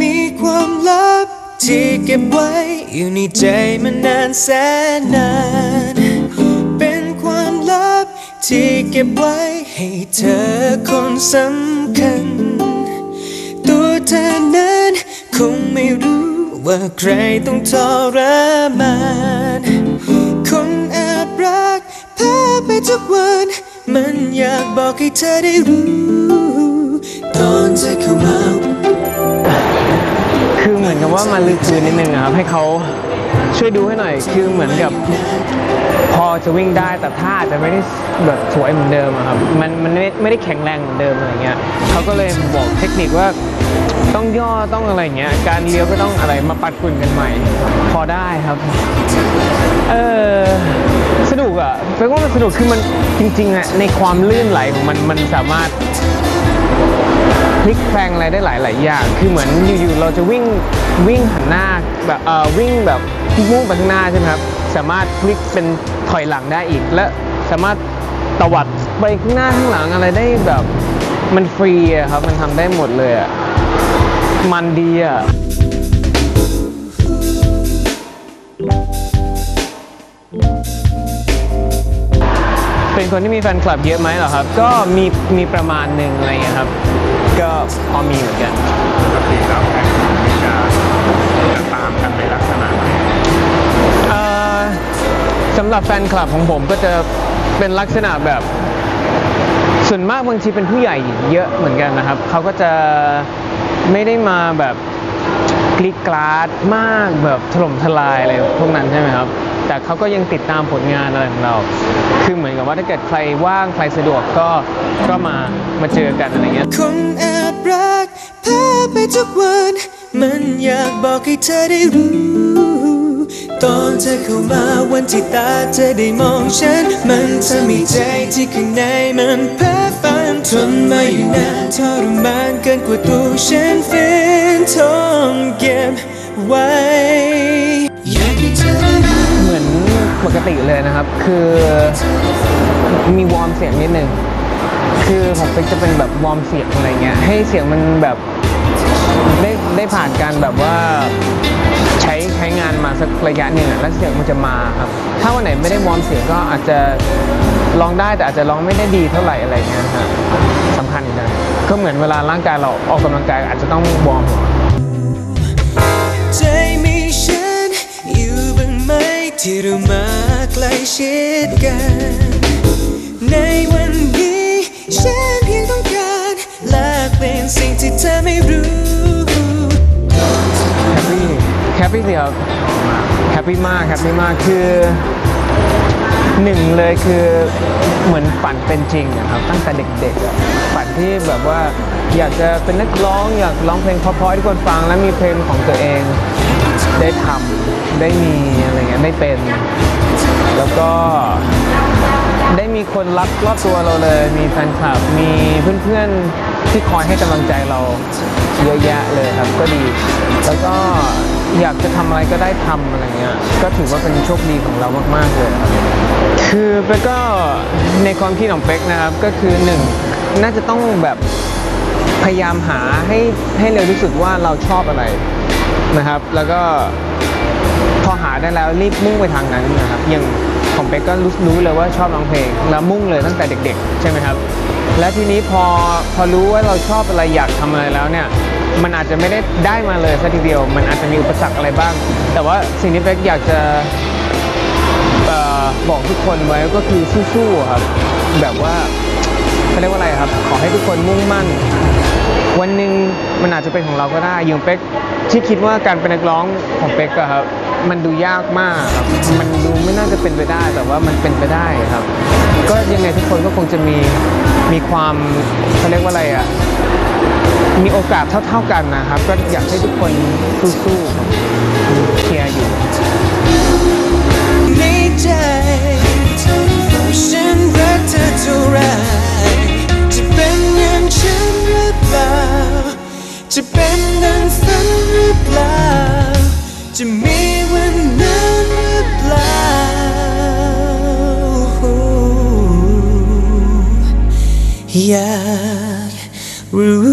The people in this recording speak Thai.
มีความลับที่เก็บไว้ อยู่ในใจมานานแสนนาน เป็นความลับที่เก็บไว้ ให้เธอคนสำคัญ ตัวเธอนั้นคงไม่รู้ว่าใครต้องทรมานคงแอบรักเพ้อไปทุกวัน มันอยากบอกให้เธอได้รู้ ตอนเธอเข้ามา ว่ามาลึกคืนนิดนึงอะครับให้เขาช่วยดูให้หน่อย คือเหมือนกับพอจะวิ่งได้แต่ท่าจะไม่ได้แบบสวยเหมือนเดิมครับมันมันไม่ไม่ได้แข็งแรงเหมือนเดิมอะไรเงี้ยเขาก็เลยบอกเทคนิคว่าต้องย่อต้องอะไรเงี้ยการเลี้ยวก็ต้องอะไรมาปัดฝุ่นกันใหม่ พอได้ครับ เออสนุกอะแปลว่ามันสนุกคือมันจริงๆอะในความลื่นไหลของมันมันสามารถ พลิกแพลงอะไรได้หลาย ๆ อย่าง คือเหมือนอยู่ๆเราจะวิ่งวิ่งหันหน้าแบบเออวิ่งแบบมุ่งไปข้างหน้าใช่ไหมครับ สามารถพลิกเป็นถอยหลังได้อีก และสามารถตวัดไปข้างหน้าข้างหลังอะไรได้แบบมันฟรีอะครับ มันทำได้หมดเลยอะมันดีอะเป็นคนที่มีแฟนคลับเยอะไหมเหรอครับ ก็มีมีประมาณหนึ่งอะไรเงี้ยครับ พอมีเหมือนกัน ปกติแล้วแฟนคลับนี่จะจะตามกันในลักษณะไหนเอ่อสำหรับแฟนคลับของผมก็จะเป็นลักษณะแบบส่วนมากบางทีเป็นผู้ใหญ่เยอะเหมือนกันนะครับ เขาก็จะไม่ได้มาแบบกรีดกราดมากแบบถล่มทลายอะไรพวกนั้นใช่ไหมครับ แต่เขาก็ยังติดตามผลงานอะไรของเรา คือเหมือนกับว่าถ้าเกิดใครว่างใครสะดวกก็ก็มามาเจอกันอะไรเงี้ยคงแอบรักเพ้อไปทุกวันมันอยากบอกให้เธอได้รู้ ตอนเธอเข้ามาวันที่ตาเธอได้มองฉัน มันทำให้ใจที่ข้างในมันเพ้อฝันทนมาอยู่นานทรมานเกินกว่าตัวฉันฝืนทนเก็บไว้ ปกติเลยนะครับ คือมีวอร์มเสียงนิดนึงคือผมเป็นจะเป็นแบบวอร์มเสียงอะไรเงี้ยให้เสียงมันแบบได้ได้ผ่านการแบบว่าใช้ใช้งานมาสักระยะหนึ่งแล้วเสียงมันจะมาครับ ถ้าวันไหนไม่ได้วอร์มเสียงก็อาจจะร้องได้แต่อาจจะร้องไม่ได้ดีเท่าไหร่อะไรเงี้ยฮะสำคัญนะก็เหมือนเวลาร่างกายเราออกกำลังกายอาจจะต้องวอร์ม ที่เรามาใกล้ชิดกัน ในวันนี้ฉันเพียงต้องการแลกเปลี่ยนสิ่งที่เธอไม่รู้ แฮปปี้ แฮปปี้สิครับ แฮปปี้มากแฮปปี้มากคือหนึ่งเลยคือเหมือนฝันเป็นจริงอะครับ ตั้งแต่เด็กๆฝันที่แบบว่าอยากจะเป็นนักร้องอยากร้องเพลงเพราะๆให้ทุกคนฟังแล้วมีเพลงของตัวเองได้ทำ ได้มีอะไรเงี้ยได้เป็น แล้วก็ได้มีคนรักรอบตัวเราเลย มีแฟนคลับ มีเพื่อนๆที่คอยให้กำลังใจเราเยอะแยะเลยครับก็ดี แล้วก็อยากจะทำอะไรก็ได้ทำอะไรเงี้ย ก็ถือว่าเป็นโชคดีของเรามากๆเลยครับคือเป๊กก็ในความคิดของเป๊กนะครับก็คือหนึ่งน่าจะต้องแบบพยายามหาให้ให้เร็วที่สุดว่าเราชอบอะไรนะครับ แล้วก็ หาได้แล้วรีบมุ่งไปทางนั้นนะครับอย่างของเป๊กก็รู้รู้เลยว่าชอบร้องเพลง แล้วมุ่งเลยตั้งแต่เด็ก ๆ ใช่ไหมครับ และทีนี้พอพอรู้ว่าเราชอบอะไรอยากทำอะไรแล้วเนี่ยมันอาจจะไม่ได้ได้มาเลยสัทีเดียว มันอาจจะมีอุปสรรคอะไรบ้าง แต่ว่าสิ่งที่เป๊กอยากจะออบอกทุกคนไว้ก็คือสู้ๆครับ แบบว่าเขาเรียกว่าอะไรครับ ขอให้ทุกคนมุ่งมั่น วันหนึ่งมันอาจจะเป็นของเราก็ได้อย่างเป๊กที่คิดว่าการเป็นนักร้องของเป๊กอะครับ มันดูยากมากครับ มันดูไม่น่าจะเป็นไปได้แต่ว่ามันเป็นไปได้ครับ ก็ยังไงทุกคนก็คงจะมีมีความเขาเรียกว่าอะไรอะมีโอกาสเท่า ๆกันนะครับ ก็อยากให้ทุกคนสู้ๆครับเชียร์อยู่ในใจฉันรักเธอเท่าไรจะเป็นอย่างฉันหรือเปล่าจะเป็นดังฝันหรือเปล่าจะมี อยากรู้